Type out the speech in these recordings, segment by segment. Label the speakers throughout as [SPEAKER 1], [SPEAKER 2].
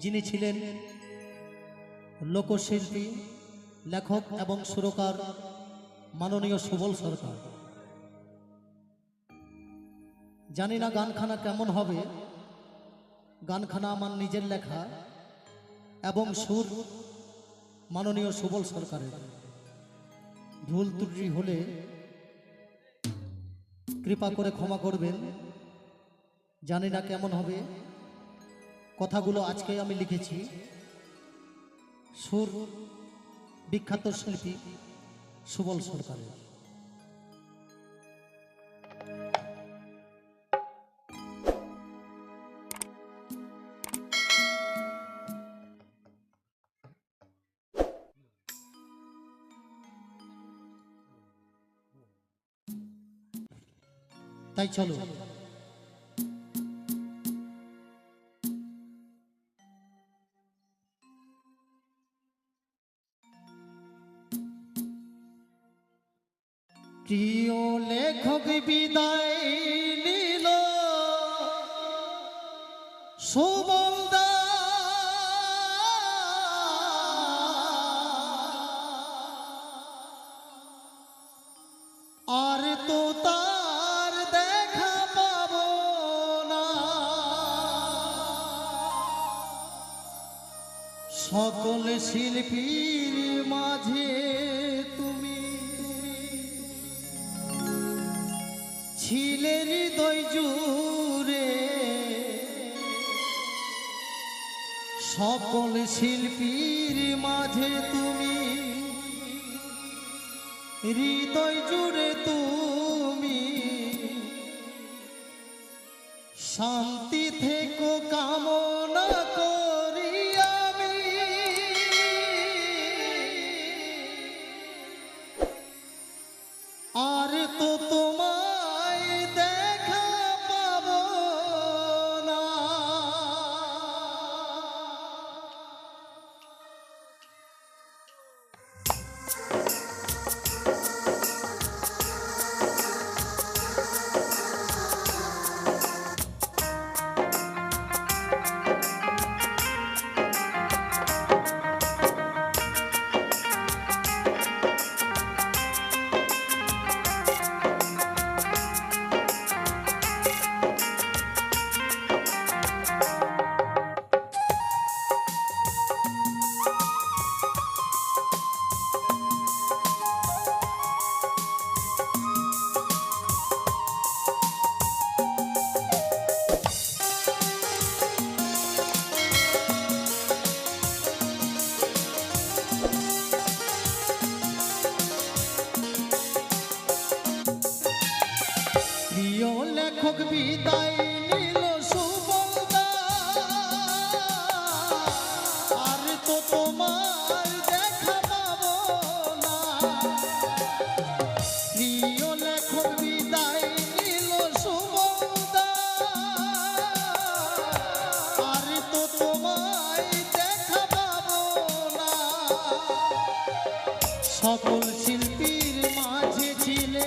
[SPEAKER 1] যিনি ছিলেন লোকশিল্পী, লেখক এবং সুরকার, মাননীয় সুবল সরকার। জানি না গানখানা কেমন হবে। গানখানা আমার নিজের লেখা এবং সুর মাননীয় সুবল সরকারের। ভুল ত্রুটি হলে কৃপা করে ক্ষমা করবেন। জানি না কেমন হবে। কথাগুলো আজকে আমি লিখেছি। সুর বিখ্যাত শিল্পী সুবল সরকারের। তাই চলো। প্রিয় লেখক বিদায় নিল। সুবলদা আর তো তার দেখা পাব না। সকল শিল্পীর মাঝে ছিলে হৃদয় জুড়ে সকল শিল্পীর মাঝে তুমি হৃদয় জুড়ে তুমি। শান্তি থেকে শিল্পীর মাঝে ছিলে।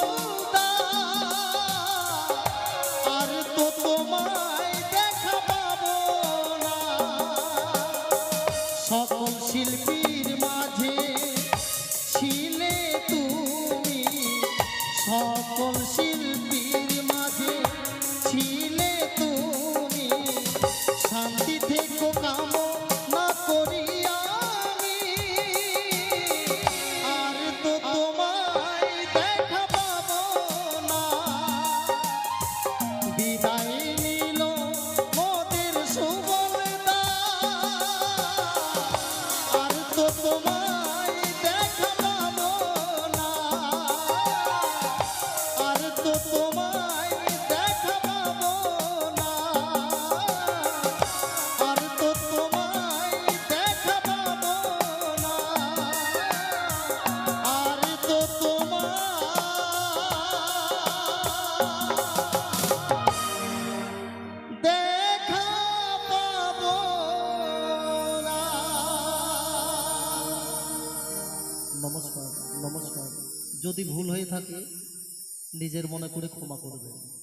[SPEAKER 1] Oh, যদি ভুল হয়ে থাকে নিজের মনে করে ক্ষমা করবেন।